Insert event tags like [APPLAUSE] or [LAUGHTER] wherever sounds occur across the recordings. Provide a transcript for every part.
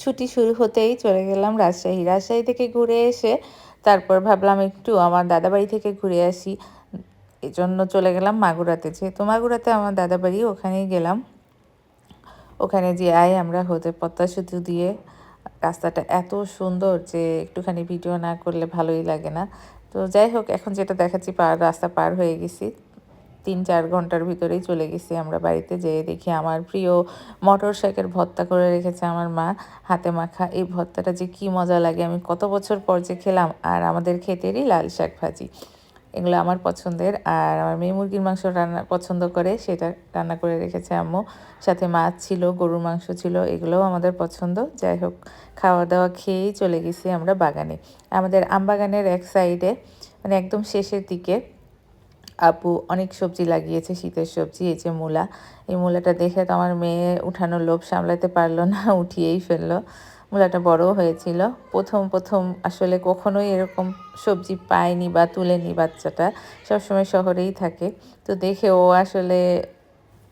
ছুটি শুরু হতেই চলে গেলাম রাজশাহী। রাজশাহী থেকে ঘুরে এসে তারপর ভাবলাম একটু আমার দাদাবাড়ি থেকে ঘুরে আসি। এই জন্য চলে গেলাম মাগুরাতে। যেহেতু মাগুরাতে আমার দাদাবাড়ি, ওখানেই গেলাম। ওখানে যে আয় আমরা হতে পদ্মা সেতু দিয়ে রাস্তাটা এত সুন্দর যে একটুখানি ভিডিও না করলে ভালোই লাগে না। তো যাই হোক, এখন যেটা দেখাচ্ছি পার, রাস্তা পার হয়ে গেছি। তিন চার ঘণ্টার ভিতরেই চলে গেছি আমরা বাড়িতে যেয়ে দেখি আমার প্রিয় মটর শাকের ভর্তা করে রেখেছে আমার মা। হাতে মাখা এই ভর্তাটা যে কি মজা লাগে। আমি কত বছর পর যে খেলাম আর আমাদের ক্ষেতেরই লাল শাক ভাজি। এগুলো আমার পছন্দের আর আমার মেয়ে মুরগির মাংস রান্না পছন্দ করে, সেটা রান্না করে রেখেছে আম্মু। সাথে মাছ ছিল, গরুর মাংস ছিল, এগুলোও আমাদের পছন্দ। যাই হোক খাওয়া দাওয়া খেয়েই চলে গেছি আমরা বাগানে। আমাদের আম বাগানের এক সাইডে মানে একদম শেষের দিকে আপু অনেক সবজি লাগিয়েছে, শীতের সবজি, এই যে মূলা। এই মূলাটা দেখে তো আমার মেয়ে উঠানোর লোভ সামলাতে পারল না, [LAUGHS] উঠিয়েই ফেলল। মূলাটা বড় হয়েছিল। প্রথম প্রথম আসলে কখনোই এরকম সবজি পায়নি বা তুলেনি বাচ্চাটা। সবসময় শহরেই থাকে। তো দেখে ও আসলে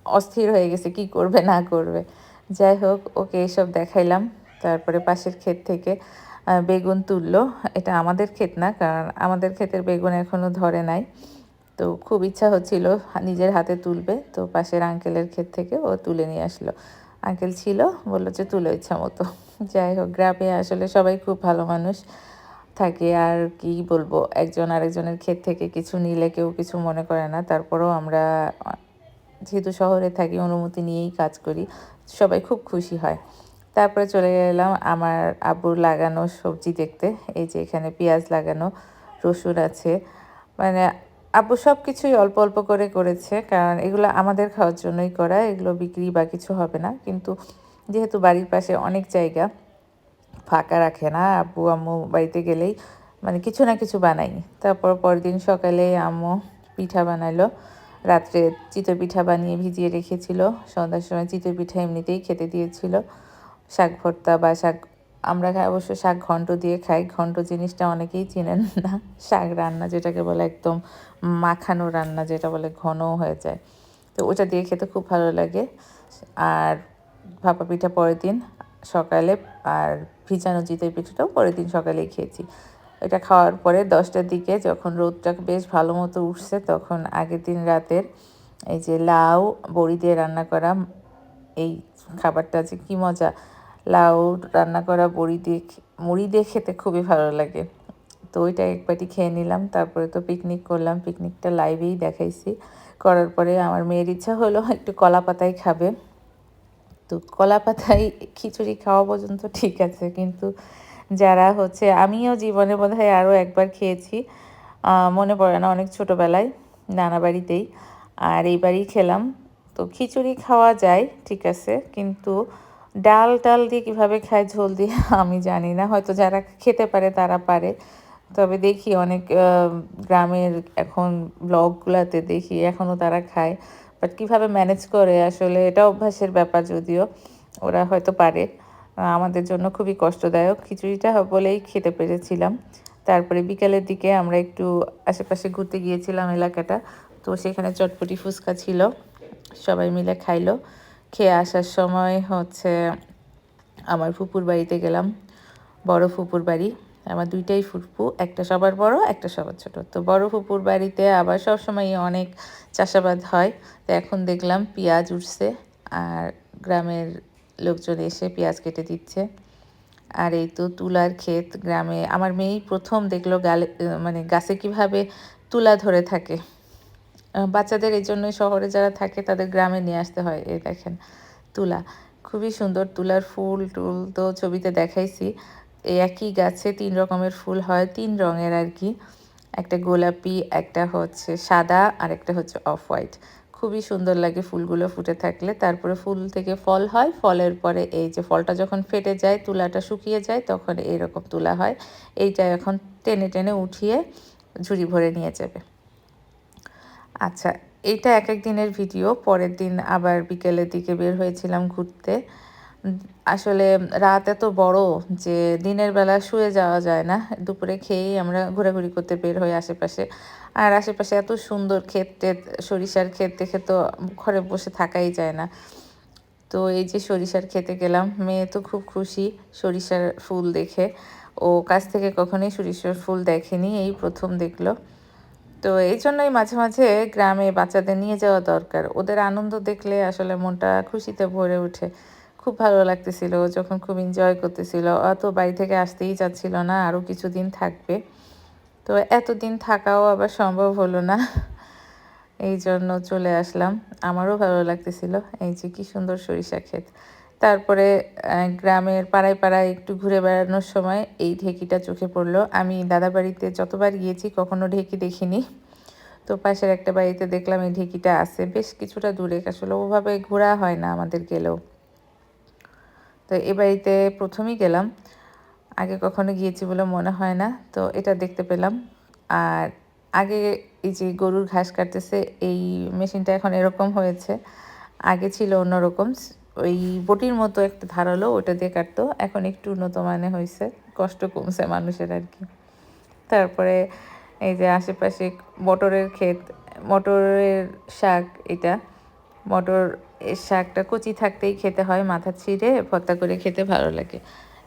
অস্থির হয়ে গেছে, কি করবে, না করবে। যাই হোক, ওকে এসব দেখাইলাম। তারপরে পাশের ক্ষেত থেকে বেগুন তুললো। এটা আমাদের ক্ষেত না, কারণ আমাদের ক্ষেতের বেগুন এখনও ধরে নাই। তো খুব ইচ্ছা হচ্ছিল নিজের হাতে তুলবে। তো পাশের আঙ্কেলের ক্ষেত থেকে ও তুলে নিয়ে আসলো। আঙ্কেল ছিল, বলল যে, তুলো ইচ্ছা মতো। [LAUGHS] যাই হোক, গ্রামে আসলে সবাই খুব ভালো মানুষ থাকে। আর কি বলব, একজন আরেকজনের ক্ষেত থেকে কিছু নিলে কেউ কিছু মনে করে না। তারপরেও আমরা, যেহেতু শহরে থাকি, অনুমতি নিয়েই কাজ করি, সবাই খুব খুশি হয়। তারপরে চলে গেলাম আমার আব্বুর লাগানো সবজি দেখতে। এই যে এখানে পেঁয়াজ লাগানো, রসুন আছে। মানে আব্বু সব কিছুই অল্প অল্প করে করেছে, কারণ এগুলো আমাদের খাওয়ার জন্যই করা, এগুলো বিক্রি বা কিছু হবে না। কিন্তু যেহেতু বাড়ির পাশে অনেক জায়গা, ফাঁকা রাখে না আব্বু আম্মু বাড়িতে গেলেই মানে কিছু না কিছু বানাই তারপর পরদিন সকালে আম্মু পিঠা বানালো, রাত্রে চিতই পিঠা বানিয়ে ভিজিয়ে রেখেছিল, সন্ধ্যার সময় চিতই পিঠা এমনিতেই খেতে দিয়েছিল। শাক ভর্তা বা শাক আমরা খাই, অবশ্য শাক ঘন্ট দিয়ে খাই। ঘন্ট জিনিসটা অনেকেই চিনেন না। শাক রান্না যেটাকে বলে একদম মাখানো রান্না যেটা বলে ঘন হয়ে যায়। তো ওটা দিয়ে খেতে খুব ভালো লাগে। আর ভাপা পিঠা পরের দিন সকালে আর ভিজানো জিতের পিঠাটাও পরের দিন সকালেই খেয়েছি। এটা খাওয়ার পরে দশটার দিকে যখন রোদটা বেশ ভালো মতো উঠছে তখন আগের দিন রাতের এই যে লাউ, বড়ি দিয়ে রান্না করা, এই খাবারটা যে কী মজা। লাউ, রান্না করা বড়ি দিয়ে মুড়ি দিয়ে খেতে খুবই ভালো লাগে। তো ওইটা এক বাটি খেয়ে নিলাম, তারপরে তো পিকনিক করলাম। পিকনিকটা লাইভেই দেখাইছি। করার পরে আমার মেয়ের ইচ্ছা হলো একটু কলা পাতায় খাবে। তো কলা পাতায় খিচুড়ি খাওয়া পর্যন্ত ঠিক আছে, কিন্তু যারা হচ্ছে, আমিও জীবনে বোধ হয় আরও একবার খেয়েছি। মনে পড়ে না, অনেক ছোটোবেলায়, নানা বাড়িতেই। আর এইবারই খেলাম। তো খিচুড়ি খাওয়া যায়, ঠিক আছে, কিন্তু ডাল টাল দিয়ে কীভাবে খায় ঝোল দিয়ে [LAUGHS] আমি জানি না। হয়তো যারা খেতে পারে তারা পারে। তবে দেখি অনেক গ্রামের এখন ব্লগগুলোতে দেখি এখনও তারা খায়। বাট কীভাবে ম্যানেজ করে আসলে এটা অভ্যাসের ব্যাপার যদিও, ওরা হয়তো পারে। আমাদের জন্য খুবই কষ্টদায়ক। খিচুড়িটা বলেই খেতে পেরেছিলাম। তারপরে বিকালের দিকে আমরা একটু আশেপাশে ঘুরতে গিয়েছিলাম এলাকাটা। তো সেখানে চটপটি ফুচকা ছিল। সবাই মিলে খাইলো। খেয়ে আসার সময় হচ্ছে আমার ফুপুর বাড়িতে গেলাম, বড় ফুপুর বাড়ি। আমার দুইটাই ফুপু, একটা সবার বড়, একটা সবার ছোট। তো বড় ফুপুর বাড়িতে আবার সব সময় অনেক চাষাবাদ হয়। তো এখন দেখলাম পেঁয়াজ উঠছে আর গ্রামের লোকজন এসে পেঁয়াজ কেটে দিচ্ছে। আর এই তো তুলার ক্ষেত গ্রামে, আমার মেয়েই প্রথম দেখল গালে মানে গাছে কীভাবে তুলা ধরে থাকে। বাচ্চাদের এই জন্যই শহরে যারা থাকে তাদের গ্রামে নিয়ে আসতে হয়। এই দেখেন, তুলা। খুবই সুন্দর তুলার ফুল, টুল তো ছবিতে দেখাইছি। একই গাছে তিন রকমের ফুল হয়, তিন রঙের আর কি। একটা গোলাপি, একটা হচ্ছে সাদা, আর একটা হচ্ছে অফ হোয়াইট। খুবই সুন্দর লাগে ফুলগুলো ফুটে থাকলে। তারপরে ফুল থেকে ফল হয়, ফলের পরে এই যে ফলটা যখন ফেটে যায়, তুলাটা শুকিয়ে যায়, তখন এইরকম তুলা হয়। এইটা এখন টেনে টেনে উঠিয়ে ঝুড়ি ভরে নিয়ে যাবে। আচ্ছা এইটা এক এক দিনের ভিডিও, পরের দিন আবার বিকেলের দিকে বের হয়েছিলাম ঘুরতে। আসলে রাত এত বড় যে দিনের বেলা শুয়ে যাওয়া যায় না, দুপুরে খেয়েই আমরা ঘোরাঘুরি করতে বের হই আশেপাশে। আর আশেপাশে এত সুন্দর ক্ষেত টেত, সরিষার ক্ষেত দেখে তো ঘরে বসে থাকাই যায় না। তো এই যে সরিষার খেতে গেলাম, মেয়ে তো খুব খুশি সরিষার ফুল দেখে। ও কাছ থেকে কখনোই সরিষার ফুল দেখেনি, এই প্রথম দেখল। তো এই জন্যই মাঝে মাঝে গ্রামে বাচ্চাদের নিয়ে যাওয়া দরকার। ওদের আনন্দ দেখলে আসলে মনটা খুশিতে ভরে ওঠে। খুব ভালো লাগতেছিল, যখন খুব এনজয় করতেছিল। অত বাড়ি থেকে আসতেই যাচ্ছিল না আরও কিছুদিন থাকবে। তো এতদিন থাকাও আবার সম্ভব হলো না। এই জন্য চলে আসলাম। আমারও ভালো লাগতেছিল। এই যে কি সুন্দর সরিষা ক্ষেত। তারপরে গ্রামের পাড়ায় পাড়ায় একটু ঘুরে বেড়ানোর সময় এই ঢেকিটা চোখে পড়ল। আমি দাদা বাড়িতে যতবার গিয়েছি কখনো ঢেকি দেখিনি। তো পাশের একটা বাড়িতে দেখলাম এই ঢেকিটা আছে। বেশ কিছুটা দূরে, আসলে ওভাবে ঘোরা হয় না আমাদের গেলেও। তো এ বাড়িতে প্রথমেই গেলাম। আগে কখনো গিয়েছি বলে মনে হয় না, তো এটা দেখতে পেলাম। আর আগে এই যে গরুর ঘাস কাটতেছে, এই মেশিনটা এখন এরকম হয়েছে। আগে ছিল অন্যরকম ওই বটির মতো একটা ধারালো ওটা দিয়ে কাটতো। এখন একটু উন্নত মানে হয়েছে কষ্ট কমছে মানুষের আর কি। তারপরে এই যে আশেপাশে মটরের ক্ষেত, মটরের শাক এটা, মটর শাকটা কচি থাকতেই খেতে হয়, মাথা ছিঁড়ে ভর্তা করে খেতে ভালো লাগে।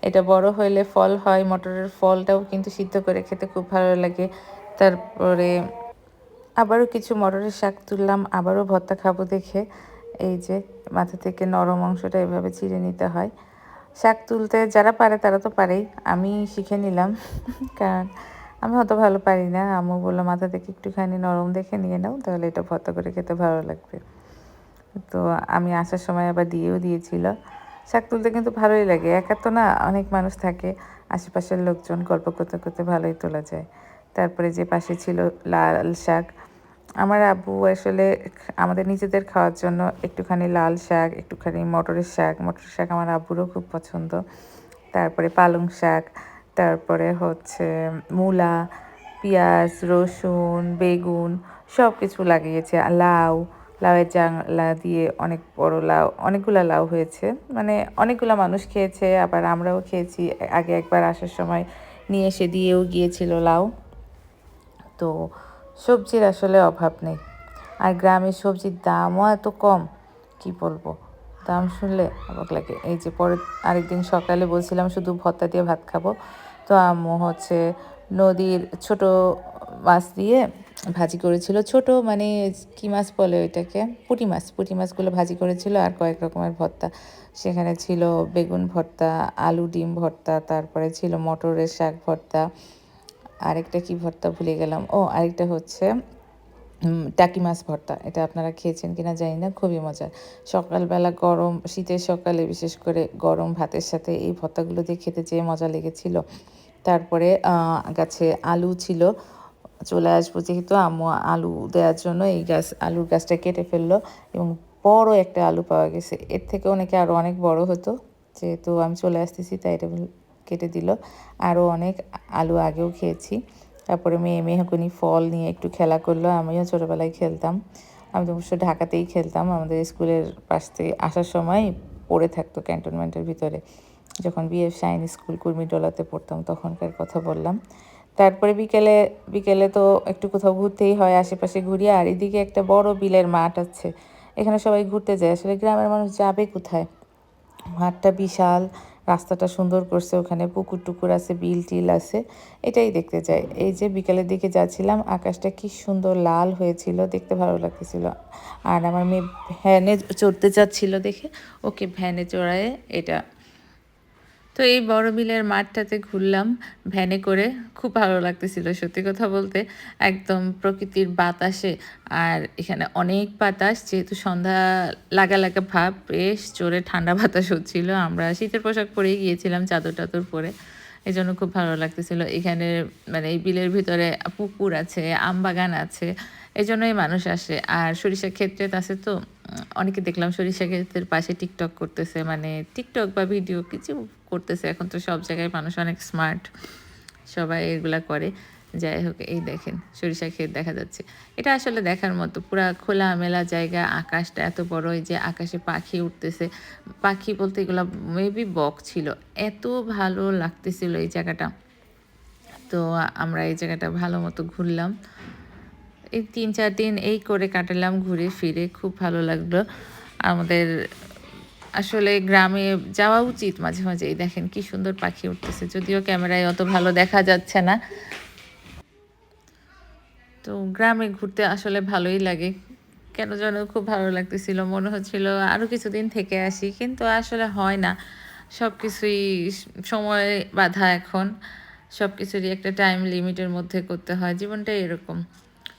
এটা বড় হইলে ফল হয়, মটরের ফলটাও কিন্তু সিদ্ধ করে খেতে খুব ভালো লাগে। তারপরে আবারও কিছু মটরের শাক তুললাম, আবারও ভর্তা খাব দেখে। এই যে মাথা থেকে নরম অংশটা এভাবে ছিঁড়ে নিতে হয়। শাক তুলতে যারা পারে তারা তো পারেই। আমি শিখে নিলাম। কারণ আমি অত ভালো পারি না। আম্মু বলল, মাথা থেকে একটুখানি নরম দেখে নিয়ে নাও, তাহলে এটা ভর্তা করে খেতে ভালো লাগবে। তো আমি আসার সময় আবার দিয়েও দিয়েছিল। শাক তুলতে কিন্তু ভালোই লাগে। একা তো না, অনেক মানুষ থাকে। আশেপাশের লোকজন গল্প করতে করতে ভালোই তোলা যায়। তারপরে যে পাশে ছিল লাল শাক আমার আব্বু আসলে আমাদের নিজেদের খাওয়ার জন্য একটুখানি লাল শাক, একটুখানি মটরের শাক। মটরের শাক আমার আব্বুরও খুব পছন্দ। তারপরে পালং শাক, তারপরে হচ্ছে মূলা, পেঁয়াজ, রসুন, বেগুন সব কিছু লাগিয়েছে লাউ, লাউয়ের জাংলা দিয়ে অনেক বড় লাউ, অনেকগুলো লাউ হয়েছে। মানে অনেকগুলো মানুষ খেয়েছে, আবার আমরাও খেয়েছি। আগে একবার আসার সময় নিয়ে এসে দিয়েও গিয়েছিল লাউ। তো সবজির আসলে অভাব নেই। আর গ্রামের সবজির দামও এত কম, কি বলব? দাম শুনলে অবাক লাগে। এই যে পরে আরেকদিন সকালে বলছিলাম শুধু ভত্তা দিয়ে ভাত খাব। তো আম্মু হচ্ছে নদীর ছোট মাছ দিয়ে ভাজি করেছিল। ছোট মানে কি মাছ বলে ওইটাকে? পুঁটি মাছ। পুঁটি মাছগুলো ভাজি করেছিল আর কয়েক রকমের ভর্তা। সেখানে ছিল বেগুন ভর্তা, আলু ডিম ভর্তা, তারপরে ছিল মটরের শাক ভর্তা আরেকটা কি ভর্তা ভুলে গেলাম। ও, আরেকটা হচ্ছে টাকি মাছ ভর্তা। এটা আপনারা খেয়েছেন কিনা জানি না, খুবই মজার। সকালবেলা গরম, শীতের সকালে বিশেষ করে গরম ভাতের সাথে এই ভর্তাগুলো দিয়ে খেতে যেয়ে মজা লেগেছিল। তারপরে গাছে আলু ছিল। চলে আসব যেহেতু আম্মু আলু দেওয়ার জন্য, এই গাছ, আলুর গাছটা কেটে ফেলল এবং বড় একটা আলু পাওয়া গেছে। এর থেকে অনেকে আরও অনেক বড় হতো, যেহেতু আমি চলে আসতেছি, তাই এটা কেটে দিল। আরও অনেক আলু আগেও খেয়েছি। তারপরে মেয়ে মেহকুনি ফল নিয়ে একটু খেলা করল। আমিও ছোটোবেলায় খেলতাম। আমি তো অবশ্য ঢাকাতেই খেলতাম। আমাদের স্কুলের পাশ থেকে আসার সময় পড়ে থাকতো ক্যান্টনমেন্টের ভিতরে। যখন বিএফ সাইন স্কুল কুর্মিটোলাতে পড়তাম, তখনকার কথা বললাম। তারপরে বিকেলে বিকেলে তো একটু কোথাও ঘুরতেই হয়, আশেপাশে ঘুরি আর এদিকে একটা বড় বিলের মাঠ আছে। এখানে সবাই ঘুরতে যায়। আসলে গ্রামের মানুষ যাবে কোথায়? মাঠটা বিশাল। রাস্তাটা সুন্দর করছে, ওখানে পুকুর টুকুর আছে বিল টিল আছে, এটাই দেখতে চাই। এই যে বিকালের দিকে যাচ্ছিলাম, আকাশটা কি সুন্দর লাল হয়েছিল, দেখতে ভালো লাগতেছিল। আর আমার মেয়ে ভ্যানে চড়তে যাচ্ছিল দেখে, ওকে ভ্যানে চড়ায় এটা তো এই বড় বিলের মাঠটাতে ঘুরলাম ভ্যানে করে। খুব ভালো লাগতেছিল সত্যি কথা বলতে। একদম প্রকৃতির বাতাসে আর এখানে অনেক বাতাস, যেহেতু সন্ধ্যা লাগা লাগা ভাব, বেশ জোরে ঠান্ডা বাতাস হচ্ছিল। আমরা শীতের পোশাক পরেই গিয়েছিলাম চাদর টাদর পরে। এই জন্য খুব ভালো লাগতেছিল। এখানে মানে এই বিলের ভিতরে পুকুর আছে আম বাগান আছে এই জন্যই মানুষ আসে। আর সরিষা ক্ষেত্রে আছে তো, অনেকে দেখলাম সরিষা ক্ষেত্রের পাশে টিকটক করতেছে মানে টিকটক বা ভিডিও কিছু করতেছে। এখন তো সব জায়গায় মানুষ অনেক স্মার্ট সবাই এগুলা করে। যাই হোক, এই দেখেন, সরিষা ক্ষেত দেখা যাচ্ছে। এটা আসলে দেখার মতো, পুরা খোলা মেলা জায়গা, আকাশটা এত বড়, এই যে আকাশে পাখি উঠতেছে। পাখি বলতে এগুলো মেবি বক ছিল। এত ভালো লাগতেছিল এই জায়গাটা। তো আমরা এই জায়গাটা ভালো মতো ঘুরলাম। এই তিন চার দিন এই করে কাটালাম ঘুরে ফিরে, খুব ভালো লাগল। আমাদের আসলে গ্রামে যাওয়া উচিত মাঝে মাঝেই। দেখেন কি সুন্দর পাখি উঠতেছে, যদিও ক্যামেরায় অত ভালো দেখা যাচ্ছে না। তো গ্রামে ঘুরতে আসলে ভালোই লাগে। কেন যেন খুব ভালো লাগতেছিল, মনে হচ্ছিল আরও কিছুদিন থেকে আসি, কিন্তু আসলে হয় না। সব কিছুই সময় বাধা এখন। সব কিছুরই একটা টাইম লিমিটের মধ্যে করতে হয়, জীবনটাই এরকম।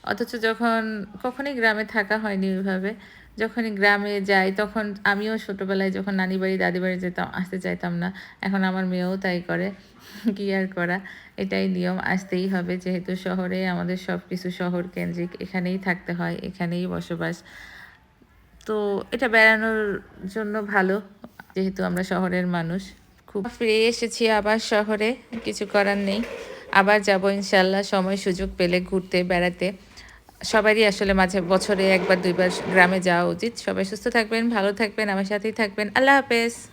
অথচ যখন কখনই গ্রামে থাকা হয়নি ওইভাবে। যখনই গ্রামে যাই তখন আমিও ছোটোবেলায় যখন নানি বাড়ি দাদি বাড়ি যেতাম, আসতে চাইতাম না। এখন আমার মেয়েও তাই করে। কি আর করা? এটাই নিয়ম, আসতেই হবে। যেহেতু শহরে আমাদের সব কিছু শহর কেন্দ্রিক এখানেই থাকতে হয়, এখানেই বসবাস। তো এটা বেড়ানোর জন্য ভালো, যেহেতু আমরা শহরের মানুষ। খুব ফিরে এসেছি আবার শহরে, কিছু করার নেই। আবার যাব ইনশাল্লাহ, সময় সুযোগ পেলে ঘুরতে, বেড়াতে। সবারই আসলে মাঝে বছরে একবার, দুইবার গ্রামে যাওয়া উচিত। সবাই সুস্থ থাকবেন, ভালো থাকবেন, আমার সাথেই থাকবেন। আল্লাহ হাফেজ।